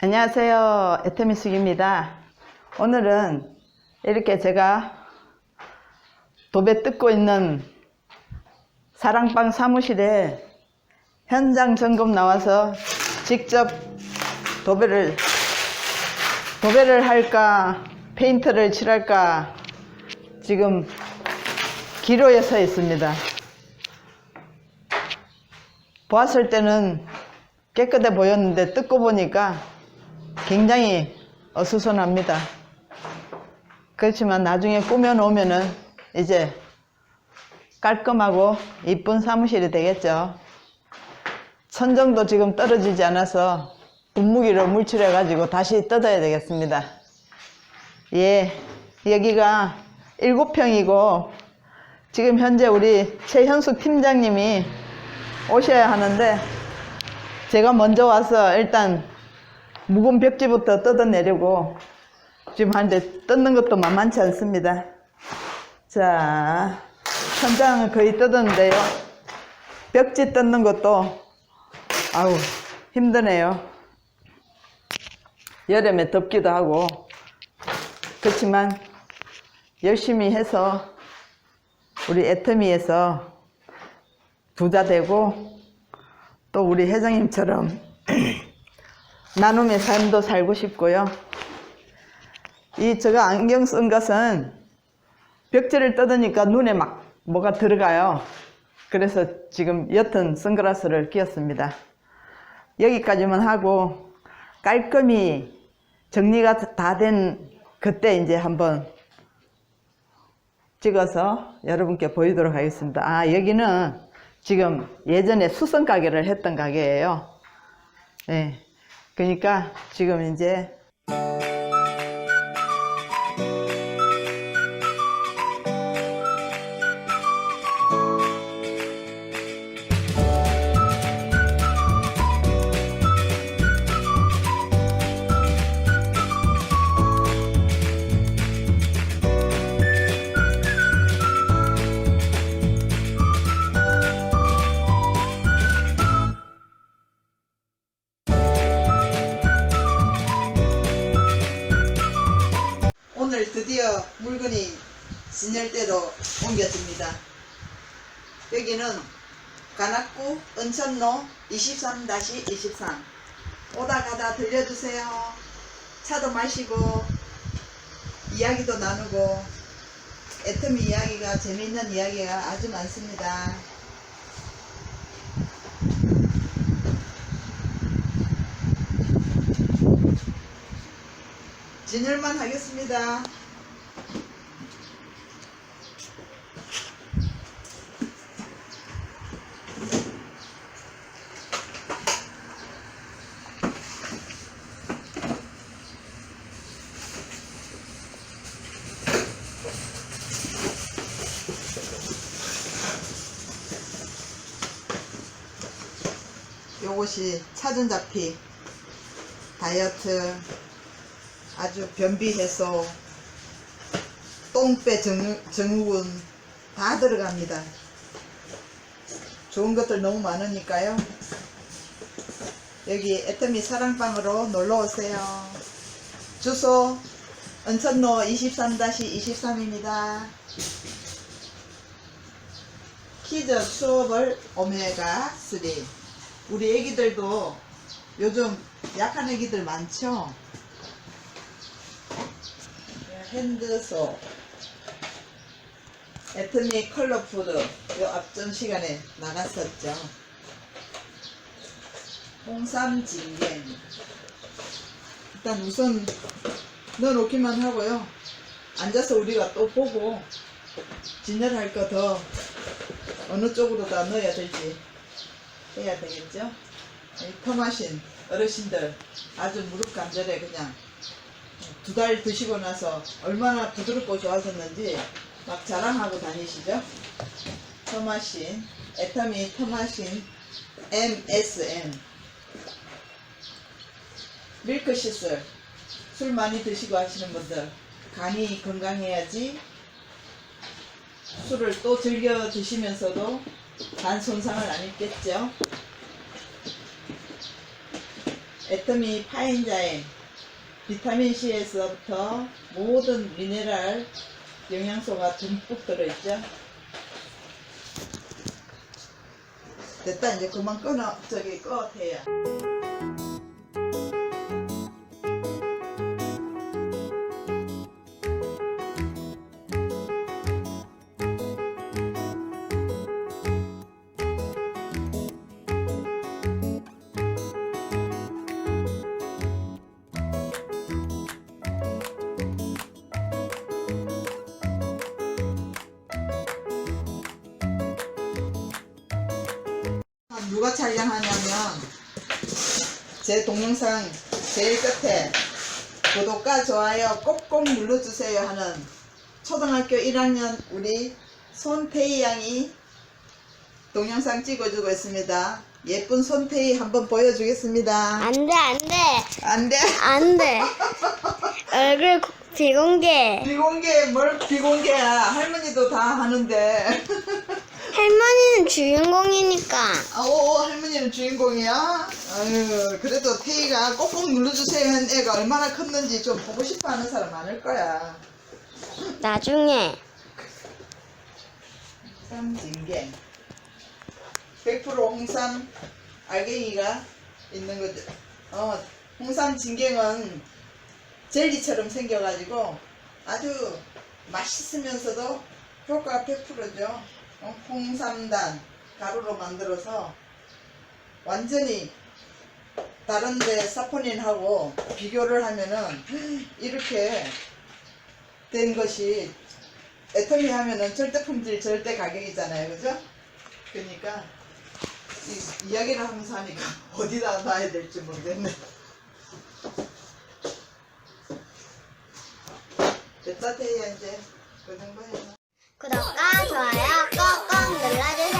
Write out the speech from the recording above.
안녕하세요. 에테미숙입니다. 오늘은 이렇게 제가 도배 뜯고 있는 사랑방 사무실에 현장 점검 나와서 직접 도배를 도배를 할까 페인트를 칠할까 지금 기로에 서 있습니다. 보았을 때는 깨끗해 보였는데 뜯고 보니까 굉장히 어수선합니다. 그렇지만 나중에 꾸며 놓으면은 이제 깔끔하고 이쁜 사무실이 되겠죠. 천정도 지금 떨어지지 않아서 분무기로 물칠해 가지고 다시 뜯어야 되겠습니다. 예, 여기가 7평이고 지금 현재 우리 최현숙 팀장님이 오셔야 하는데 제가 먼저 와서 일단 묵은 벽지부터 뜯어내려고 지금 하는데 뜯는 것도 만만치 않습니다. 자, 천장은 거의 뜯었는데요. 벽지 뜯는 것도 아우 힘드네요. 여름에 덥기도 하고 그렇지만 열심히 해서 우리 애터미에서 부자 되고 또 우리 회장님처럼 나눔의 삶도 살고 싶고요. 이 제가 안경 쓴 것은 벽지를 뜯으니까 눈에 막 뭐가 들어가요. 그래서 지금 옅은 선글라스를 끼웠습니다. 여기까지만 하고 깔끔히 정리가 다 된 그때 이제 한번 찍어서 여러분께 보이도록 하겠습니다. 아, 여기는 지금 예전에 수선 가게를 했던 가게예요. 네. 그러니까 지금 이제 물건이 진열대로 옮겨집니다. 여기는 관악구 은천로 23-23 오다 가다 들려주세요. 차도 마시고 이야기도 나누고 애터미 이야기가 재미있는 이야기가 아주 많습니다. 진열만 하겠습니다. 요것이 차전자피 다이어트 아주 변비해서 똥배 증, 증후군 다 들어갑니다. 좋은 것들 너무 많으니까요. 여기 애터미 사랑방으로 놀러 오세요. 주소 은천로 23-23입니다. 키즈 수업을 오메가 3. 우리 애기들도 요즘 약한 애기들 많죠? 핸드소 애터미 컬러푸드 요 앞전 시간에 나갔었죠. 홍삼 진갱. 일단 우선 넣어놓기만 하고요. 앉아서 우리가 또 보고 진열할 거 더 어느 쪽으로 다 넣어야 될지 해야 되겠죠? 이 토마신 어르신들 아주 무릎 관절에 그냥 두 달 드시고 나서 얼마나 부드럽고 좋아졌는지 막 자랑하고 다니시죠? 토마신, 에타미 토마신 MSM 밀크 시슬 술 많이 드시고 하시는 분들 간이 건강해야지 술을 또 즐겨 드시면서도 간 손상을 안 입겠죠? 애터미 파인자임, 비타민 C에서부터 모든 미네랄 영양소가 듬뿍 들어있죠. 됐다 이제 그만 끊어 저기 꺼 태야. 누가 촬영하냐면 제 동영상 제일 끝에 구독과 좋아요 꼭꼭 눌러주세요 하는 초등학교 1학년 우리 손태희 양이 동영상 찍어주고 있습니다. 예쁜 손태희 한번 보여주겠습니다. 안돼 안돼 안 돼. 안돼 얼굴 고- 비공개 비공개 뭘 비공개야. 할머니도 다 하는데. 할머니는 주인공이니까 아, 오, 할머니는 주인공이야? 아유, 그래도 태희가 꼭꼭 눌러주세요 한 애가 얼마나 컸는지 좀 보고 싶어 하는 사람 많을 거야. 나중에 홍삼 진갱. 100% 홍삼 알갱이가 있는 거죠. 어, 홍삼 진갱은 젤리처럼 생겨가지고 아주 맛있으면서도 효과가 100%죠. 어, 홍삼단 가루로 만들어서 완전히 다른데 사포닌하고 비교를 하면은 이렇게 된 것이 애터미 하면은 절대 품질 절대 가격이잖아요. 그죠? 그러니까 이, 이야기를 하면서 하니까 어디다 놔야 될지 모르겠네. 됐다 태희야 이제 그 정도야 구독과 좋아요 꼭꼭 눌러주세요.